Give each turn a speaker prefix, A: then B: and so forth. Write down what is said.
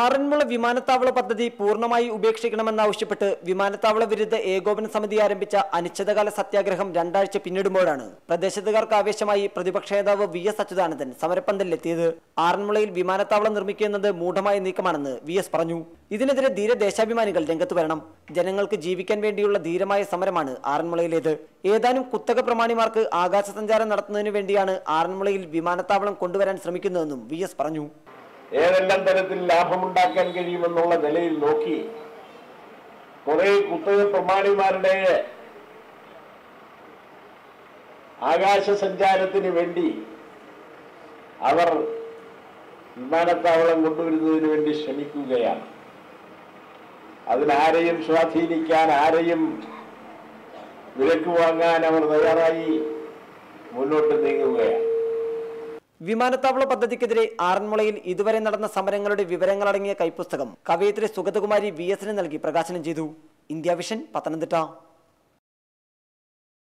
A: ആറന്മുള വിമാനത്താവള പദ്ധതി പൂർണമായി ഉപേക്ഷിക്കണമെന്നാവശ്യപ്പെട്ട് വിമാനത്താവള വിരുദ്ധ ഏകോപന സമിതി ആരംഭിച്ച അനിശ്ചിതകാല സത്യാഗ്രഹം രണ്ടാഴ്ച പിന്നിടുമ്പോഴാണ് പ്രദേശത്തുകാർക്ക് ആവേശമായി പ്രതിപക്ഷ നേതാവ് വി എസ് അച്യുതാനന്ദൻ സമരപ്പന്തലിലെത്തിയത്. ആറന്മുളയിൽ വിമാനത്താവളം നിർമ്മിക്കുന്നത് മൂഢമായ നീക്കമാണെന്ന് വി എസ് പറഞ്ഞു. ഇതിനെതിരെ ധീര ദേശാഭിമാനികൾ രംഗത്ത് വരണം. ജനങ്ങൾക്ക് ജീവിക്കാൻ വേണ്ടിയുള്ള ധീരമായ സമരമാണ് ആറന്മുളയിലേത്. ഏതാനും കുത്തക പ്രമാണിമാർക്ക് ആകാശ സഞ്ചാരം നടത്തുന്നതിനു വേണ്ടിയാണ് ആറന്മുളയിൽ വിമാനത്താവളം കൊണ്ടുവരാൻ ശ്രമിക്കുന്നതെന്നും വി പറഞ്ഞു.
B: ഏതെല്ലാം തരത്തിൽ ലാഭമുണ്ടാക്കാൻ കഴിയുമെന്നുള്ള നിലയിൽ നോക്കി കുറെ കുത്തക പ്രമാണിമാരുടെ ആകാശ സഞ്ചാരത്തിന് വേണ്ടി അവർ വിമാനത്താവളം കൊണ്ടുവരുന്നതിന് വേണ്ടി ശ്രമിക്കുകയാണ്. അതിനാരെയും സ്വാധീനിക്കാൻ ആരെയും വിലക്ക് വാങ്ങാൻ അവർ തയ്യാറായി മുന്നോട്ട് നീങ്ങുകയാണ്
A: വിമാനത്താവള പദ്ധതിക്കെതിരെ ആറന്മുളയിൽ ഇതുവരെ നടന്ന സമരങ്ങളുടെ വിവരങ്ങളടങ്ങിയ കൈപ്പുസ്തകം കവയത്രി സുഗതകുമാരി വി എസിന് നൽകി പ്രകാശനം ചെയ്തു. India Vision Pathanamthitta.